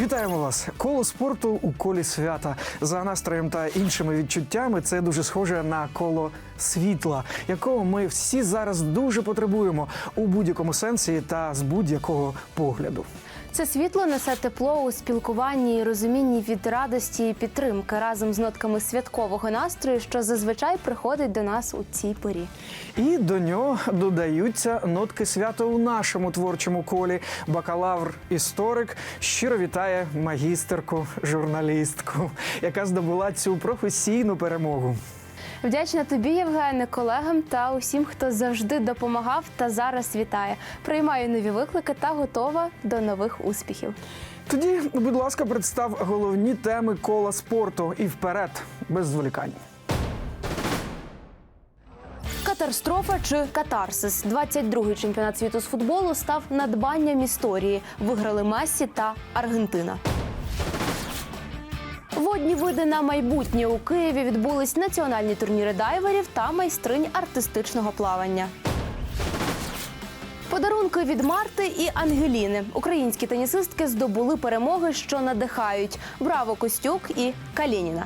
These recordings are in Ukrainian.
Вітаємо вас! Коло спорту у колі свята за настроєм та іншими відчуттями. Це дуже схоже на коло світла, якого ми всі зараз дуже потребуємо у будь-якому сенсі та з будь-якого погляду. Це світло несе тепло у спілкуванні і розумінні від радості і підтримки разом з нотками святкового настрою, що зазвичай приходить до нас у цій порі. І до нього додаються нотки свята у нашому творчому колі. Бакалавр історик щиро вітає магістерку, журналістку, яка здобула цю професійну перемогу. Вдячна тобі, Євгене, колегам та усім, хто завжди допомагав та зараз вітає. Приймаю нові виклики та готова до нових успіхів. Тоді, будь ласка, представ головні теми кола спорту і вперед без зволікань. Катастрофа чи катарсис. 22-й чемпіонат світу з футболу став надбанням історії. Виграли Мессі та Аргентина. Водні види на майбутнє у Києві відбулись національні турніри дайверів та майстринь артистичного плавання. Подарунки від Марти і Ангеліни. Українські тенісистки здобули перемоги, що надихають. Браво Костюк і Калініна.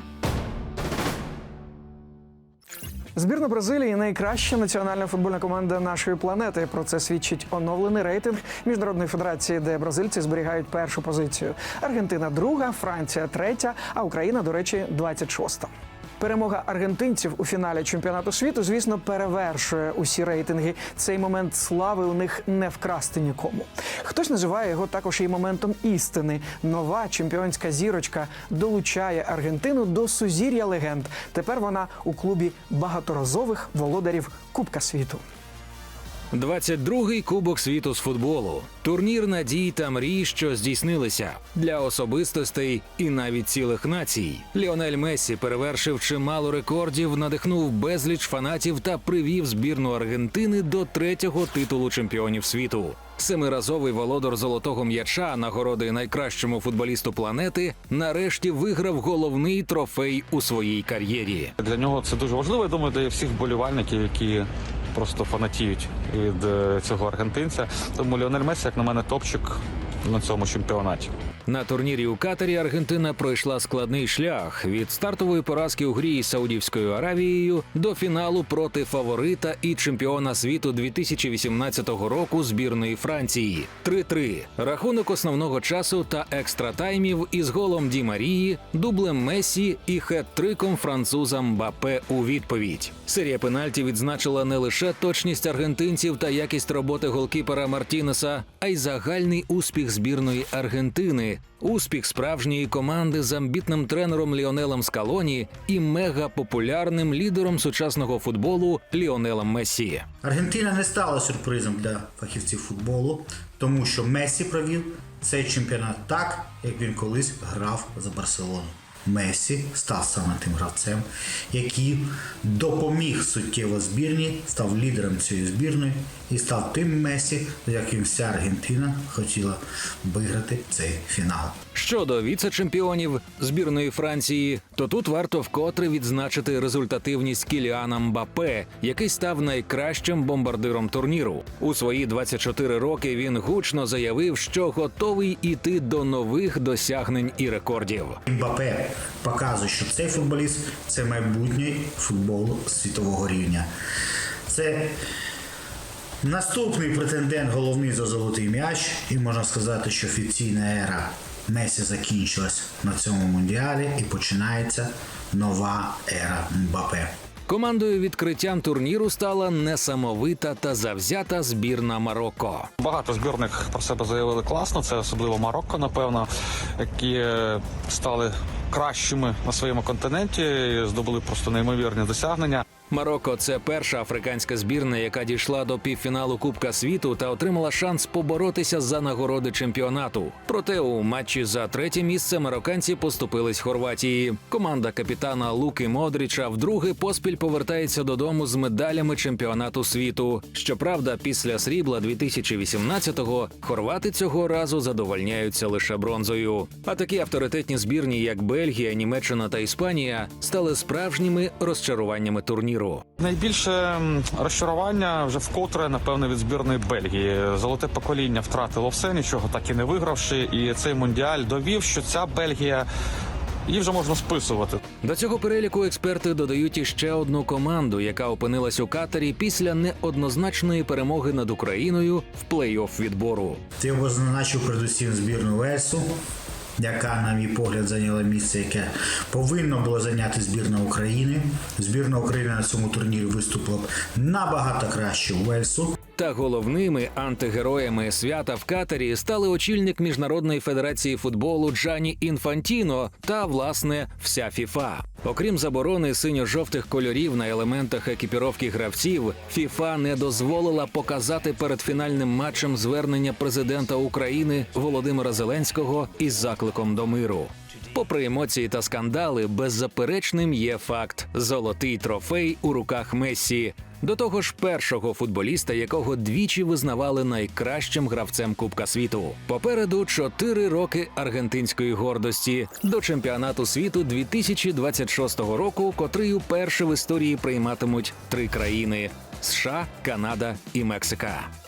Збірна Бразилії найкраща національна футбольна команда нашої планети. Про це свідчить оновлений рейтинг міжнародної федерації, де бразильці зберігають першу позицію. Аргентина друга, Франція третя, а Україна, до речі, 26-та. Перемога аргентинців у фіналі чемпіонату світу, звісно, перевершує усі рейтинги. Цей момент слави у них не вкрасти нікому. Хтось називає його також і моментом істини. Нова чемпіонська зірочка долучає Аргентину до сузір'я легенд. Тепер вона у клубі багаторазових володарів Кубка світу. 22-й Кубок світу з футболу. Турнір надій та мрій, що здійснилися для особистостей і навіть цілих націй. Ліонель Мессі перевершив чимало рекордів, надихнув безліч фанатів та привів збірну Аргентини до третього титулу чемпіонів світу. Семиразовий володар золотого м'яча, нагороди найкращому футболісту планети, нарешті виграв головний трофей у своїй кар'єрі. Для нього це дуже важливо. Я думаю, для всіх вболівальників, які просто фанатіють від е, цього аргентинця. Тому Ліонель Месі, як на мене, топчик на цьому чемпіонаті. На турнірі у Катарі Аргентина пройшла складний шлях від стартової поразки у грі із Саудівською Аравією до фіналу проти фаворита і чемпіона світу 2018 року збірної Франції. 3-3. рахунок основного часу та екстра таймів із голом Ді Марії, дублем Месі і хет-триком француза Мбапе у відповідь. Серія пенальті відзначила не лише точність аргентинців та якість роботи голкіпера Мартінеса, а й загальний успіх збірної Аргентини. Успіх справжньої команди з амбітним тренером Ліонелем Скалоні і мегапопулярним лідером сучасного футболу Ліонелем Месі. Аргентина не стала сюрпризом для фахівців футболу, тому що Месі провів цей чемпіонат так, як він колись грав за Барселону. Месі став саме тим гравцем, який допоміг суттєво збірні, став лідером цієї збірної і став тим Месі, яким вся Аргентина хотіла виграти цей фінал. Щодо віце-чемпіонів збірної Франції, то тут варто вкотре відзначити результативність Кіліана Мбапе, який став найкращим бомбардиром турніру. У свої 24 роки він гучно заявив, що готовий іти до нових досягнень і рекордів. Мбапе показує, що цей футболіст це майбутнє футболу світового рівня. Це наступний претендент головний за золотий м'яч, і можна сказати, що офіційна ера Месі закінчилась на цьому мундіалі і починається нова ера Мбапе. Командою відкриттям турніру стала несамовита та завзята збірна Марокко. Багато збірних про себе заявили класно. Це особливо Марокко, напевно, які стали кращими на своєму континенті, і здобули просто неймовірні досягнення. Марокко це перша африканська збірна, яка дійшла до півфіналу Кубка світу та отримала шанс поборотися за нагороди чемпіонату. Проте у матчі за третє місце марокканці поступились Хорватії. Команда капітана Луки Модріча вдруге поспіль повертається додому з медалями чемпіонату світу. Щоправда, після срібла 2018-го хорвати цього разу задовольняються лише бронзою. А такі авторитетні збірні, як Бельгія, Німеччина та Іспанія, стали справжніми розчаруваннями турніру. Турніру. Найбільше розчарування вже вкотре, напевно, від збірної Бельгії. Золоте покоління втратило все, нічого так і не вигравши. І цей мундіаль довів, що ця Бельгія її вже можна списувати. До цього переліку експерти додають іще одну команду, яка опинилась у Катарі після неоднозначної перемоги над Україною в плей-офф відбору. Ти обозначив передусім збірну Вельсу, яка, на мій погляд, зайняла місце, яке повинно було зайняти збірна України. Збірна України на цьому турнірі виступила б набагато краще Вельсу. Та головними антигероями свята в Катарі стали очільник міжнародної федерації футболу Джані Інфантіно та власне вся ФІФА. Окрім заборони синьо-жовтих кольорів на елементах екіпіровки гравців, ФІФА не дозволила показати перед фінальним матчем звернення президента України Володимира Зеленського із закликом до миру. Попри емоції та скандали, беззаперечним є факт: золотий трофей у руках Мессі. До того ж, першого футболіста, якого двічі визнавали найкращим гравцем Кубка світу. Попереду чотири роки аргентинської гордості до чемпіонату світу 2026 року, котрий уперше в історії прийматимуть три країни: США, Канада і Мексика.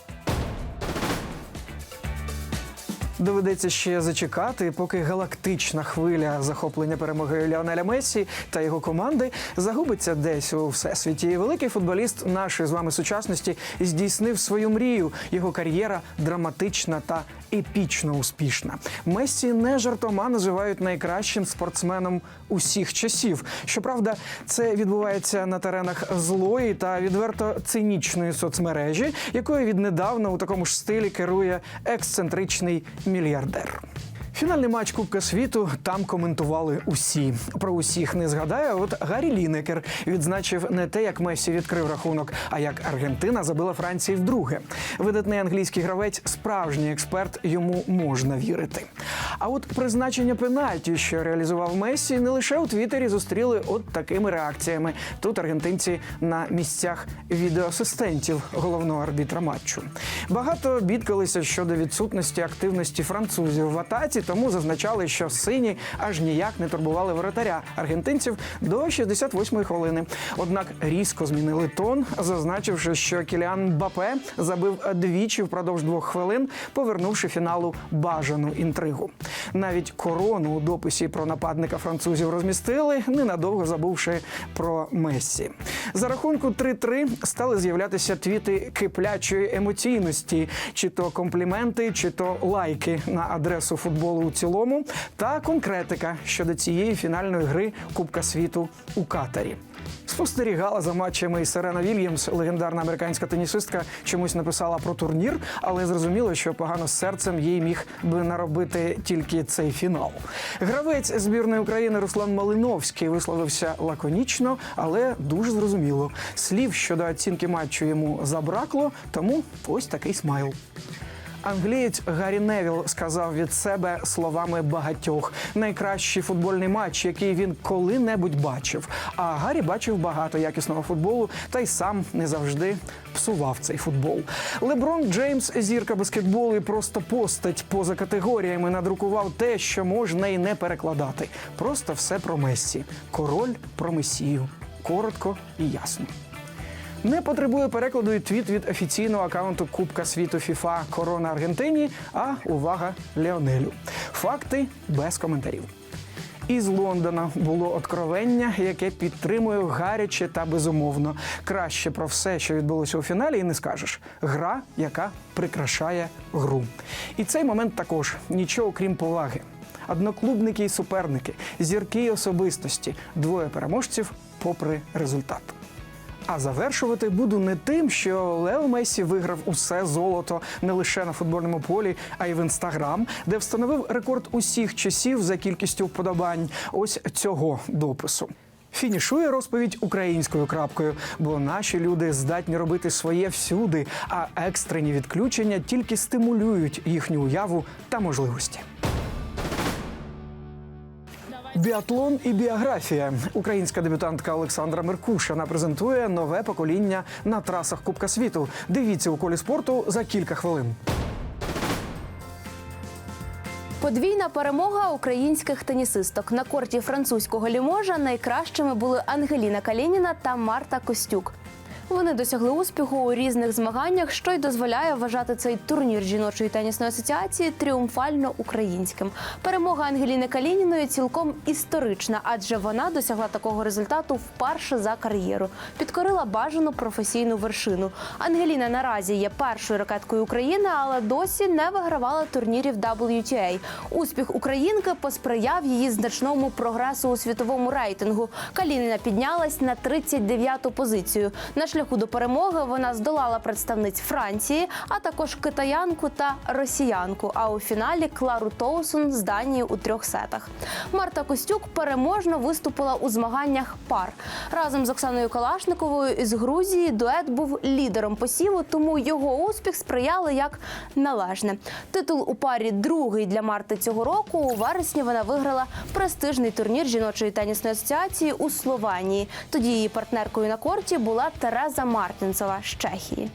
Доведеться ще зачекати, поки галактична хвиля захоплення перемоги Леонеля Мессі та його команди загубиться десь у всесвіті. Великий футболіст нашої з вами сучасності здійснив свою мрію. Його кар'єра драматична та епічно успішна. Мессі не жартома називають найкращим спортсменом усіх часів. Щоправда, це відбувається на теренах злої та відверто цинічної соцмережі, якою віднедавна у такому ж стилі керує ексцентричний miliarder. Фінальний матч Кубка світу там коментували усі. Про усіх не згадаю. От Гаррі Лінекер відзначив не те, як Месі відкрив рахунок, а як Аргентина забила Франції вдруге. Видатний англійський гравець, справжній експерт, йому можна вірити. А от призначення пенальті, що реалізував Месі, не лише у Твіттері зустріли от такими реакціями. Тут аргентинці на місцях відеоасистентів головного арбітра матчу. Багато бідкалися щодо відсутності активності французів в атаці, тому зазначали, що сині аж ніяк не турбували воротаря аргентинців до 68-ї хвилини. Однак різко змінили тон, зазначивши, що Кіліан Бапе забив двічі впродовж двох хвилин, повернувши фіналу бажану інтригу. Навіть корону у дописі про нападника французів розмістили, ненадовго забувши про Мессі. За рахунку 3-3 стали з'являтися твіти киплячої емоційності, чи то компліменти, чи то лайки на адресу футболу у цілому, та конкретика щодо цієї фінальної гри Кубка світу у Катарі. Спостерігала за матчами і Серена Вільямс, легендарна американська тенісистка, чомусь написала про турнір, але зрозуміло, що погано з серцем їй міг би наробити тільки цей фінал. Гравець збірної України Руслан Малиновський висловився лаконічно, але дуже зрозуміло. Слів щодо оцінки матчу йому забракло, тому ось такий смайл. Англієць Гаррі Невіл сказав від себе словами багатьох найкращий футбольний матч, який він коли-небудь бачив. А Гаррі бачив багато якісного футболу, та й сам не завжди псував цей футбол. Леброн Джеймс, зірка баскетболу і просто постать поза категоріями, надрукував те, що можна і не перекладати. Просто все про Мессі. Король про месію. Коротко і ясно. Не потребує перекладу і твіт від офіційного акаунту Кубка світу ФІФА Корона Аргентині. А увага Леонелю. Факти без коментарів. Із Лондона було откровення, яке підтримую гаряче та безумовно. Краще про все, що відбулося у фіналі, і не скажеш. Гра, яка прикрашає гру. І цей момент також нічого крім поваги. Одноклубники і суперники, зірки й особистості, двоє переможців попри результат. А завершувати буду не тим, що Лео Месі виграв усе золото не лише на футбольному полі, а й в інстаграм, де встановив рекорд усіх часів за кількістю вподобань. Ось цього допису. Фінішує розповідь українською крапкою, бо наші люди здатні робити своє всюди, а екстрені відключення тільки стимулюють їхню уяву та можливості. Біатлон і біографія. Українська дебютантка Олександра Меркушина презентує нове покоління на трасах Кубка світу. Дивіться у колі спорту за кілька хвилин. Подвійна перемога українських тенісисток на корті французького ліможа найкращими були Ангеліна Калініна та Марта Костюк. Вони досягли успіху у різних змаганнях, що й дозволяє вважати цей турнір жіночої тенісної асоціації тріумфально українським. Перемога Ангеліни Калініної цілком історична, адже вона досягла такого результату вперше за кар'єру. Підкорила бажану професійну вершину. Ангеліна наразі є першою ракеткою України, але досі не вигравала турнірів WTA. Успіх українки посприяв її значному прогресу у світовому рейтингу. Калініна піднялась на 39-ту позицію. На шляху до перемоги вона здолала представниць Франції, а також китаянку та росіянку. А у фіналі Клару Тоусон з Данії у трьох сетах. Марта Костюк переможно виступила у змаганнях пар разом з Оксаною Калашниковою із Грузії. Дует був лідером посіву, тому його успіх сприяли як належне. Титул у парі другий для Марти цього року. У вересні вона виграла престижний турнір жіночої тенісної асоціації у Словенії. Тоді її партнеркою на корті була Тереза Мартінцева з Чехії.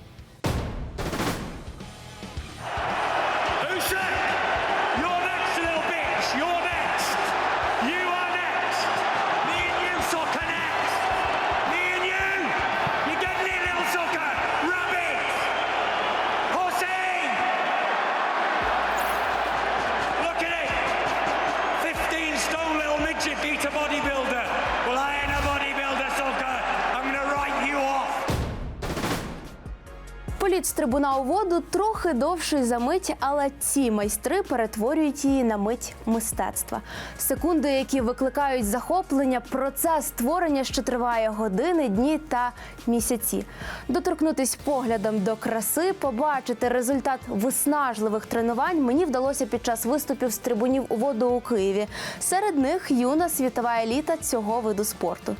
З у воду трохи довший за мить, але ці майстри перетворюють її на мить мистецтва. Секунди, які викликають захоплення, процес створення, що триває години, дні та місяці. Доторкнутись поглядом до краси, побачити результат виснажливих тренувань мені вдалося під час виступів з трибунів у воду у Києві. Серед них юна світова еліта цього виду спорту.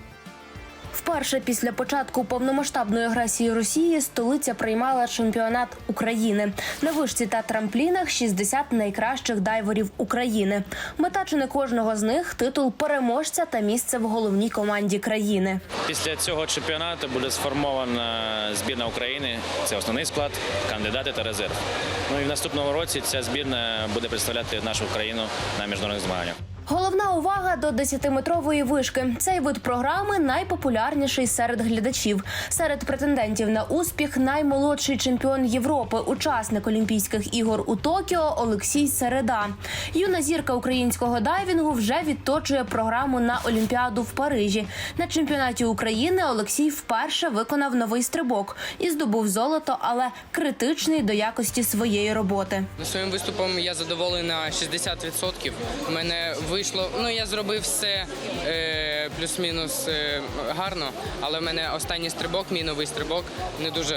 Вперше після початку повномасштабної агресії Росії столиця приймала чемпіонат України. На вишці та трамплінах 60 найкращих дайверів України. Мета чи не кожного з них титул переможця та місце в головній команді країни. Після цього чемпіонату буде сформована збірна України. Це основний склад, кандидати та резерв. Ну і в наступному році ця збірна буде представляти нашу країну на міжнародних змаганнях. Головна увага до 10-метрової вишки. Цей вид програми найпопулярніший серед глядачів. Серед претендентів на успіх наймолодший чемпіон Європи, учасник Олімпійських ігор у Токіо Олексій Середа. Юна зірка українського дайвінгу вже відточує програму на Олімпіаду в Парижі. На чемпіонаті України Олексій вперше виконав новий стрибок і здобув золото, але критичний до якості своєї роботи. Своїм виступом я задоволений на 60%. У мене вийшло, ну я зробив все е, плюс-мінус е, гарно, але в мене останній стрибок, мій новий стрибок, не дуже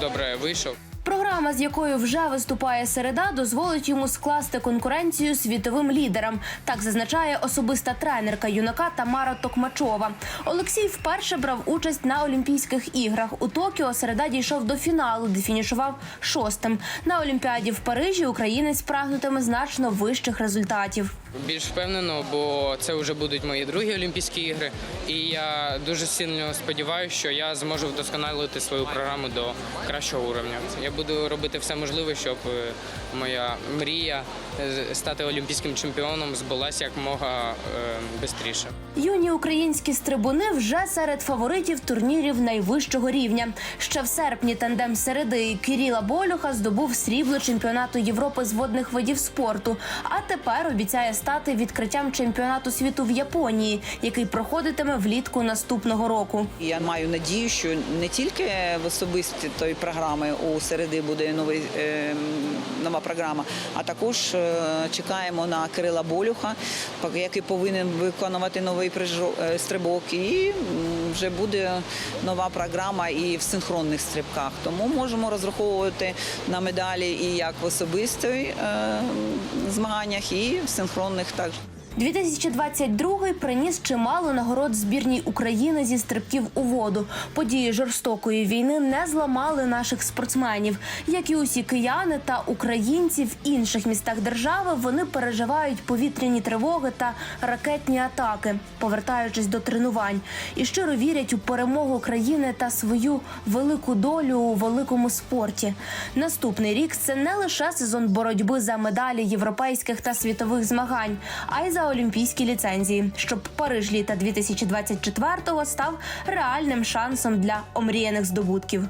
добре вийшов. Програма, з якою вже виступає середа, дозволить йому скласти конкуренцію світовим лідерам. Так зазначає особиста тренерка юнака Тамара Токмачова. Олексій вперше брав участь на Олімпійських іграх. У Токіо середа дійшов до фіналу, де фінішував шостим. На Олімпіаді в Парижі українець прагнутиме значно вищих результатів. Більш впевнено, бо це вже будуть мої другі Олімпійські ігри. І я дуже сильно сподіваюся, що я зможу вдосконалити свою програму до кращого уровня. Я буду робити все можливе, щоб е, моя мрія стати олімпійським чемпіоном збулася як мога швидше. Юні українські стрибуни вже серед фаворитів турнірів найвищого рівня. Ще в серпні тандем середи і Кирила Болюха здобув срібло чемпіонату Європи з водних видів спорту. А тепер обіцяє стати відкриттям чемпіонату світу в Японії, який проходитиме влітку наступного року. Я маю надію, що не тільки в особисті тої програми у середи буде новий, е, нова програма, а також е, чекаємо на Кирила Болюха, який повинен виконувати новий е, стрибок. І вже буде нова програма і в синхронних стрибках. Тому можемо розраховувати на медалі і як в особистих е, змаганнях, і в синхронних також. 2022 приніс чимало нагород збірній України зі стрибків у воду. Події жорстокої війни не зламали наших спортсменів. Як і усі кияни та українці в інших містах держави, вони переживають повітряні тривоги та ракетні атаки, повертаючись до тренувань, і щиро вірять у перемогу країни та свою велику долю у великому спорті. Наступний рік це не лише сезон боротьби за медалі європейських та світових змагань, а й за олімпійські ліцензії, щоб Париж літа 2024-го став реальним шансом для омріяних здобутків.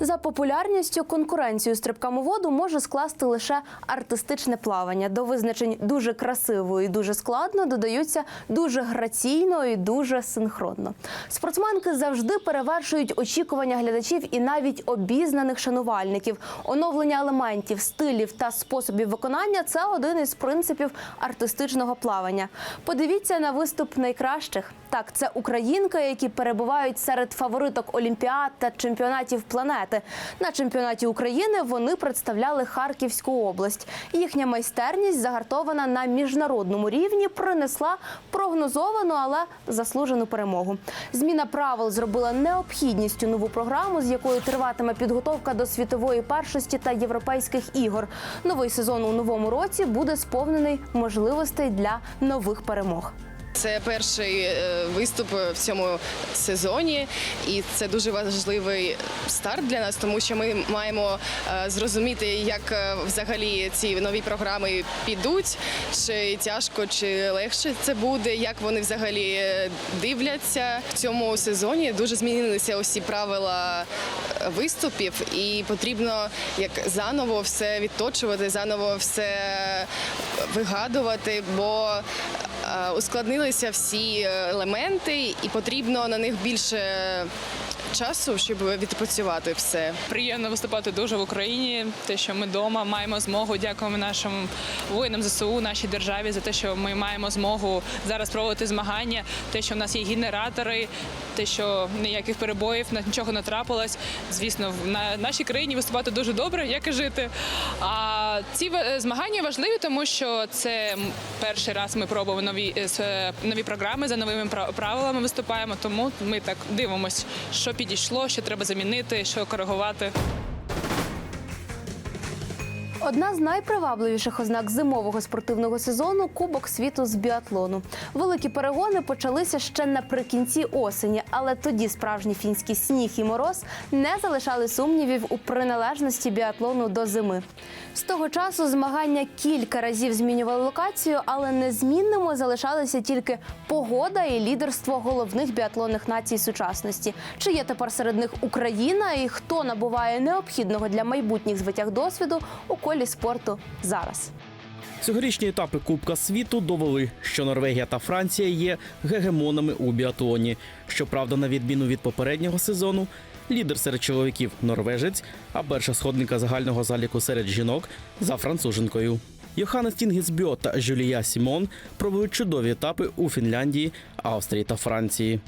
За популярністю конкуренцію стрибкам у воду може скласти лише артистичне плавання. До визначень дуже красиво і дуже складно додаються дуже граційно і дуже синхронно. Спортсменки завжди перевершують очікування глядачів і навіть обізнаних шанувальників. Оновлення елементів, стилів та способів виконання це один із принципів артистичного плавання. Подивіться на виступ найкращих. Так, це українки, які перебувають серед фавориток Олімпіад та чемпіонатів планети. На чемпіонаті України вони представляли Харківську область. Їхня майстерність, загартована на міжнародному рівні, принесла прогнозовану, але заслужену перемогу. Зміна правил зробила необхідністю нову програму, з якою триватиме підготовка до світової першості та європейських ігор. Новий сезон у новому році буде сповнений можливостей для нових перемог. Це перший е, виступ в цьому сезоні, і це дуже важливий старт для нас, тому що ми маємо е, зрозуміти, як е, взагалі ці нові програми підуть, чи тяжко, чи легше це буде, як вони взагалі дивляться в цьому сезоні. Дуже змінилися усі правила виступів, і потрібно як заново все відточувати, заново все вигадувати, бо ускладнилися всі елементи, і потрібно на них більше часу, щоб відпрацювати все. Приємно виступати дуже в Україні. Те, що ми вдома маємо змогу. Дякуємо нашим воїнам ЗСУ, нашій державі за те, що ми маємо змогу зараз проводити змагання. Те, що в нас є генератори, те, що ніяких перебоїв нічого не трапилось. Звісно, в на нашій країні виступати дуже добре, як і жити. А ці е, змагання важливі, тому що це перший раз ми пробуємо нові е, е, нові програми за новими правилами. Виступаємо. Тому ми так дивимося, що підійшло, що треба замінити, що коригувати. Одна з найпривабливіших ознак зимового спортивного сезону Кубок світу з біатлону. Великі перегони почалися ще наприкінці осені, але тоді справжній фінський сніг і мороз не залишали сумнівів у приналежності біатлону до зими. З того часу змагання кілька разів змінювали локацію, але незмінними залишалися тільки погода і лідерство головних біатлонних націй сучасності. Чи є тепер серед них Україна і хто набуває необхідного для майбутніх звитяг досвіду у колі спорту зараз? Цьогорічні етапи Кубка світу довели, що Норвегія та Франція є гегемонами у біатлоні. Щоправда, на відміну від попереднього сезону, лідер серед чоловіків норвежець, а перша сходника загального заліку серед жінок за француженкою. Йоханнес Тінгісбьо та Жюлія Сімон провели чудові етапи у Фінляндії, Австрії та Франції.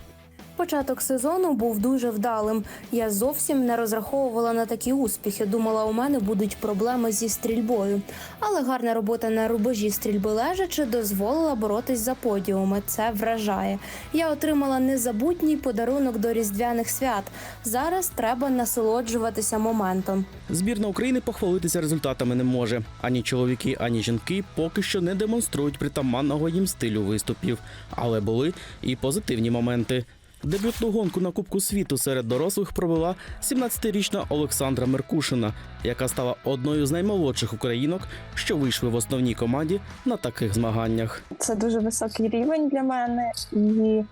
Початок сезону був дуже вдалим. Я зовсім не розраховувала на такі успіхи. Думала, у мене будуть проблеми зі стрільбою. Але гарна робота на рубежі стрільби лежачи дозволила боротись за подіуми. Це вражає. Я отримала незабутній подарунок до різдвяних свят. Зараз треба насолоджуватися моментом. Збірна України похвалитися результатами не може. Ані чоловіки, ані жінки поки що не демонструють притаманного їм стилю виступів, але були і позитивні моменти. Дебютну гонку на Кубку світу серед дорослих провела 17-річна Олександра Меркушина, яка стала одною з наймолодших українок, що вийшли в основній команді на таких змаганнях. Це дуже високий рівень для мене, і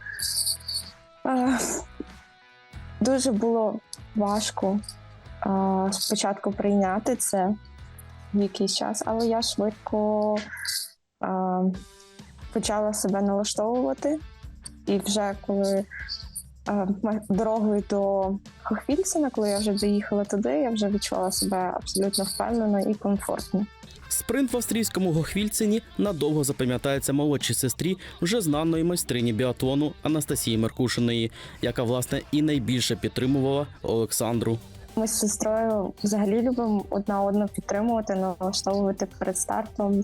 е, дуже було важко е, спочатку прийняти це в якийсь час, але я швидко е, почала себе налаштовувати. І вже коли е, дорогою до Хохвільсена, коли я вже доїхала туди, я вже відчувала себе абсолютно впевнено і комфортно. Спринт в австрійському Гохвільцині надовго запам'ятається молодшій сестрі вже знаної майстрині біатлону Анастасії Меркушиної, яка власне і найбільше підтримувала Олександру. Ми з сестрою взагалі любимо одна одну підтримувати, налаштовувати перед стартом.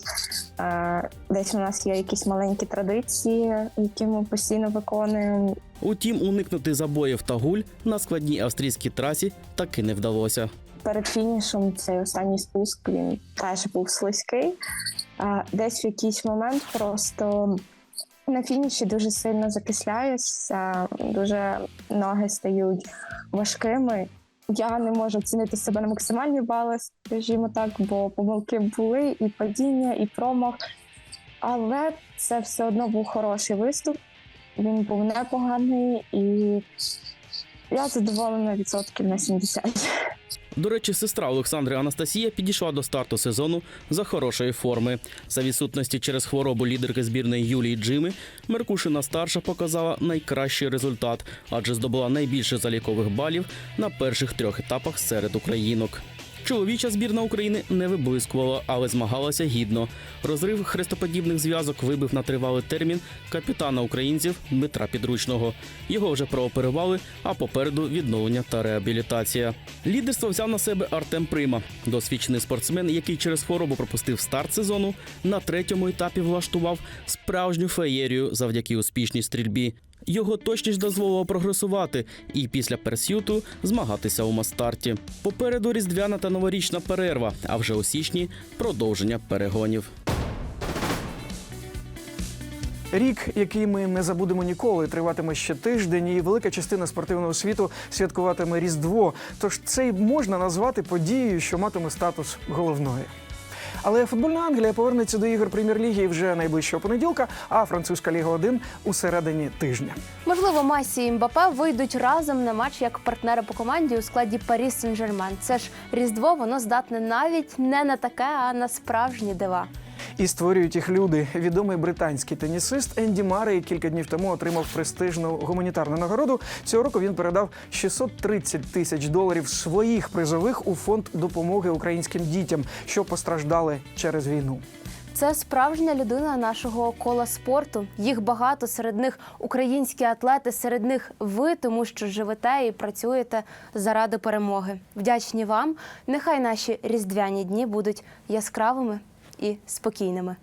Е, Десь у нас є якісь маленькі традиції, які ми постійно виконуємо. Утім, уникнути забоїв та гуль на складній австрійській трасі таки не вдалося. Перед фінішем цей останній спуск він теж був слизький. А десь в якийсь момент просто на фініші дуже сильно закисляюся, дуже ноги стають важкими. Я не можу оцінити себе на максимальні бали, скажімо так, бо помилки були, і падіння, і промах. Але це все одно був хороший виступ. Він був непоганий, і я задоволена відсотків на 70. До речі, сестра Олександри Анастасія підійшла до старту сезону за хорошої форми. За відсутності через хворобу лідерки збірної Юлії Джими Меркушина старша показала найкращий результат, адже здобула найбільше залікових балів на перших трьох етапах серед українок. Чоловіча збірна України не виблискувала, але змагалася гідно. Розрив хрестоподібних зв'язок вибив на тривалий термін капітана українців Дмитра Підручного. Його вже прооперували, а попереду відновлення та реабілітація. Лідерство взяв на себе Артем Прима, досвідчений спортсмен, який через хворобу пропустив старт сезону. На третьому етапі влаштував справжню феєрію завдяки успішній стрільбі. Його точність дозволила прогресувати і після персюту змагатися у мастарті. Попереду різдвяна та новорічна перерва, а вже у січні продовження перегонів. Рік, який ми не забудемо ніколи, триватиме ще тиждень, і велика частина спортивного світу святкуватиме Різдво. Тож це й можна назвати подією, що матиме статус головної. Але футбольна Англія повернеться до ігор прем'єр-ліги вже найближчого понеділка, а французька ліга 1 у середині тижня. Можливо, Масі і Мбапе вийдуть разом на матч як партнери по команді у складі Парі Сен-Жермен. Це ж Різдво, воно здатне навіть не на таке, а на справжні дива. І створюють їх люди. Відомий британський тенісист Енді Марей кілька днів тому отримав престижну гуманітарну нагороду. Цього року він передав 630 тисяч доларів своїх призових у фонд допомоги українським дітям, що постраждали через війну. Це справжня людина нашого кола спорту. Їх багато серед них українські атлети, серед них ви, тому що живете і працюєте заради перемоги. Вдячні вам. Нехай наші різдвяні дні будуть яскравими і спокійними.